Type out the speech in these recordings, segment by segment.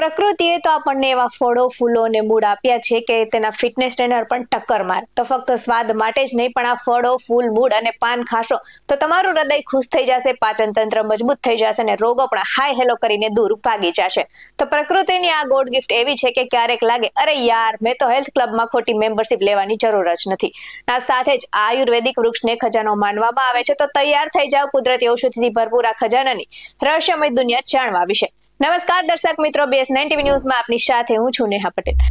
પ્રકૃતિએ તો આપણને એવા ફળો, ફૂલો અને મૂળ આપ્યા છે કે તેના ફિટનેસ ટ્રેનર પણ ટક્કર માર. તો ફક્ત સ્વાદ માટે જ નહીં, પણ આ ફળો, ફૂલ, મૂળ અને પાન ખાશો, તો તમારું હૃદય ખુશ થઈ જશે, પાચન તંત્ર મજબૂત થઈ જશે અને રોગો પણ હાય હેલો કરીને દૂર ભાગી જશે. તો પ્રકૃતિની આ ગોડ ગિફ્ટ એવી છે કે ક્યારેક લાગે, અરે યાર, મેં તો હેલ્થ ક્લબમાં ખોટી મેમ્બરશિપ લેવાની જરૂર જ નથી. આ સાથે જ આયુર્વેદિક વૃક્ષને ખજાનો માનવામાં આવે છે, તો તૈયાર થઈ જાવ કુદરતી ઔષધિથી ભરપૂર આ ખજાનાની. રહસ્યમય દુનિયા જાણવા વિશે. નમસ્કાર દર્શક મિત્રો બેસ નાઇન ટીવી ન્યૂઝમાં આપની સાથે હું છું નેહા પટેલ.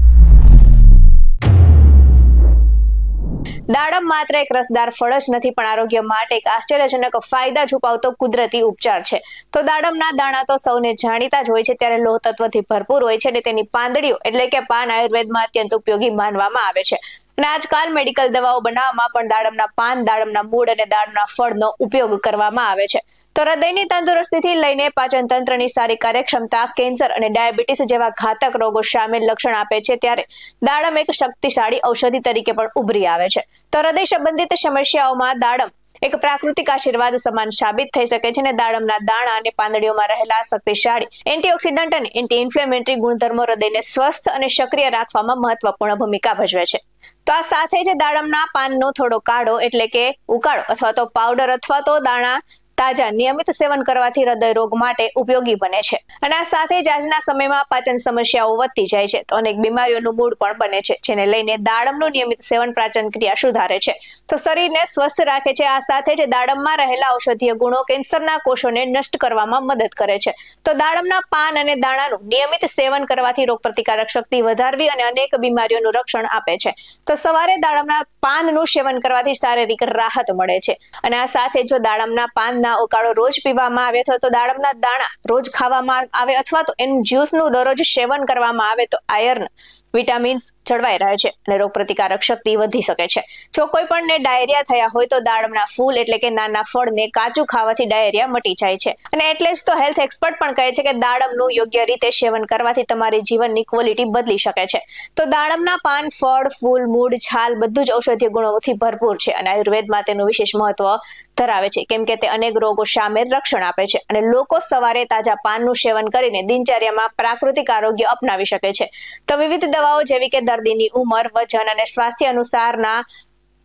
દાડમ માત્ર એક રસદાર ફળ જ નથી, પણ આરોગ્ય માટે એક આશ્ચર્યજનક ફાયદા છુપાવતો કુદરતી ઉપચાર છે. તો દાડમના દાણા તો સૌને જાણીતા જ હોય છે, ત્યારે લોહ તત્વથી ભરપૂર હોય છે અને તેની પાંદડીઓ એટલે કે પાન આયુર્વેદમાં અત્યંત ઉપયોગી માનવામાં આવે છે. અને આજકાલ મેડિકલ દવાઓ બનાવવામાં પણ દાડમના પાન, દાડમના મૂળ અને દાડમના ફળનો ઉપયોગ કરવામાં આવે છે. તો હૃદયની તંદુરસ્તીથી લઈને પાચન તંત્રની સારી કાર્યક્ષમતા, કેન્સર અને ડાયાબિટીસ જેવા ઘાતક રોગો સામેલ લક્ષણ આપે છે ત્યારે દાડમ એક શક્તિશાળી ઔષધિ તરીકે પણ ઉભરી આવે છે. તો હૃદય સંબંધિત સમસ્યાઓમાં દાડમ એક પ્રાકૃતિક આશીર્વાદ સમાન સાબિત થઈ શકે છે અને દાડમના દાણા અને પાંદડીઓમાં રહેલા શક્તિશાળી એન્ટીઓક્સિડન્ટ અને એન્ટી ઇન્ફ્લેમેટરી ગુણધર્મો હૃદયને સ્વસ્થ અને સક્રિય રાખવામાં મહત્વપૂર્ણ ભૂમિકા ભજવે છે. તો આ સાથે જ દાડમના પાનનો થોડો કાઢો એટલે કે ઉકાળો અથવા તો પાવડર અથવા તો દાણા તાજા, નિયમિત સેવન કરવાથી હૃદય રોગ માટે ઉપયોગી બને છે. અને આ સાથે જ આજના સમયમાં પાચન સમસ્યાઓ વધતી જાય છે. તો અનેક બીમારીઓનું મૂળ પણ બને છે, જેને લઈને દાડમનું નિયમિત સેવન પાચન ક્રિયા સુધારે છે. તો શરીરને સ્વસ્થ રાખે છે. આ સાથે જ દાડમમાં રહેલા ઔષધીય ગુણો કેન્સરના કોષોને નષ્ટ કરવામાં મદદ કરે છે. તો દાડમના પાન અને દાણાનું નિયમિત સેવન કરવાથી રોગ પ્રતિકારક શક્તિ વધારવી અને અનેક બીમારીઓનું રક્ષણ આપે છે. તો સવારે દાડમના પાનનું સેવન કરવાથી શારીરિક રાહત મળે છે. અને આ સાથે જો દાડમના પાનના દાળમના ઉકાળો રોજ પીવામાં આવે અથવા તો દાડમના દાણા રોજ ખાવામાં આવે અથવા તો એનું જ્યુસનું દરરોજ સેવન કરવામાં આવે તો આયર્ન, વિટામિન્સ જળવાઈ રહે છે અને રોગ પ્રતિકારક શક્તિ વધી શકે છે. જો કોઈ પણને ડાયરિયા થયા હોય તો દાડમના ફૂલ એટલે કે નાના ફળને કાચું ખાવાથી ડાયરિયા મટી જાય છે. અને એટલે જ તો હેલ્થ એક્સપર્ટ પણ કહે છે કે દાડમનું યોગ્ય રીતે સેવન કરવાથી તમારી જીવનની ક્વોલિટી બદલી શકે છે. તો દાડમના પાન, ફળ, ફૂલ, મૂળ, છાલ બધું જ ઔષધીય ગુણોથી ભરપૂર છે અને આયુર્વેદમાં તેનું વિશેષ મહત્વ ધરાવે છે. કેમ કે તે અનેક રોગો સામે રક્ષણ આપે છે અને લોકો સવારે તાજા પાનનું સેવન કરીને દિનચર્યામાં પ્રાકૃતિક આરોગ્ય અપનાવી શકે છે. તો વિવિધ દવાઓ જેવી કે દર્દીની ઉંમર, વજન અને સ્વાસ્થ્ય અનુસારના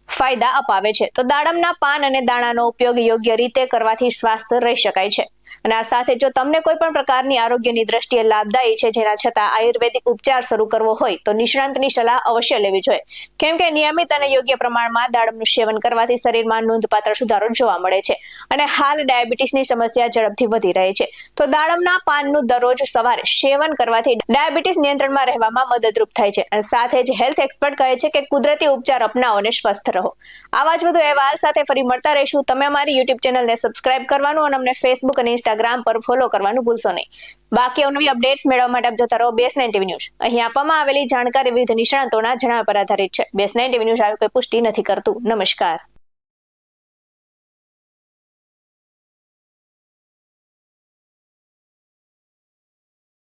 ફાયદા અપાવે છે. તો દાડમના પાન અને દાણાનો ઉપયોગ યોગ્ય રીતે કરવાથી સ્વાસ્થ્ય રહી શકાય છે. અને આ સાથે જો તમને કોઈ પણ પ્રકારની આરોગ્યની દ્રષ્ટિએ લાભદાયી છે, જેના છતાં આયુર્વેદિક ઉપચાર શરૂ કરવો હોય, તો નિષ્ણાંતની સલાહ અવશ્ય લેવી જોઈએ. કેમ કે નિયમિત અને યોગ્ય પ્રમાણમાં દાડમનું સેવન કરવાથી શરીરમાં નોંધપાત્ર સુધારો જોવા મળે છે અને હાલ ડાયાબિટીસની સમસ્યા ઝડપથી વધી રહી છે. તો દાડમના પાનનું દરરોજ સવારે સેવન કરવાથી ડાયાબિટીસ નિયંત્રણમાં રહેવામાં મદદરૂપ થાય છે. અને સાથે જ હેલ્થ એક્સપર્ટ કહે છે કે કુદરતી ઉપચાર અપનાવો અને સ્વસ્થ રહો. આવા જ વધુ અહેવાલ સાથે ફરી મળતા રહીશું. તમે અમારી યુટ્યુબ ચેનલને સબસ્ક્રાઇબ કરવાનું અને અમને ફેસબુક અને ઇન્સ્ટાગ્રામ પર ફોલો કરવાનું ભૂલશો નહીં. બાકી નવી અપડેટ્સ મેળવવા માટે આપ જોતા રહો બેસ નાઇન ન્યૂઝ અહીં આપવામાં આવેલી જાણકારી વિવિધ નિષ્ણાંતોના જણાવ્યા પર આધારિત છે. બેસ નાઇન ટીવી ન્યૂઝ આવી કોઈ પુષ્ટિ નથી કરતું. નમસ્કાર.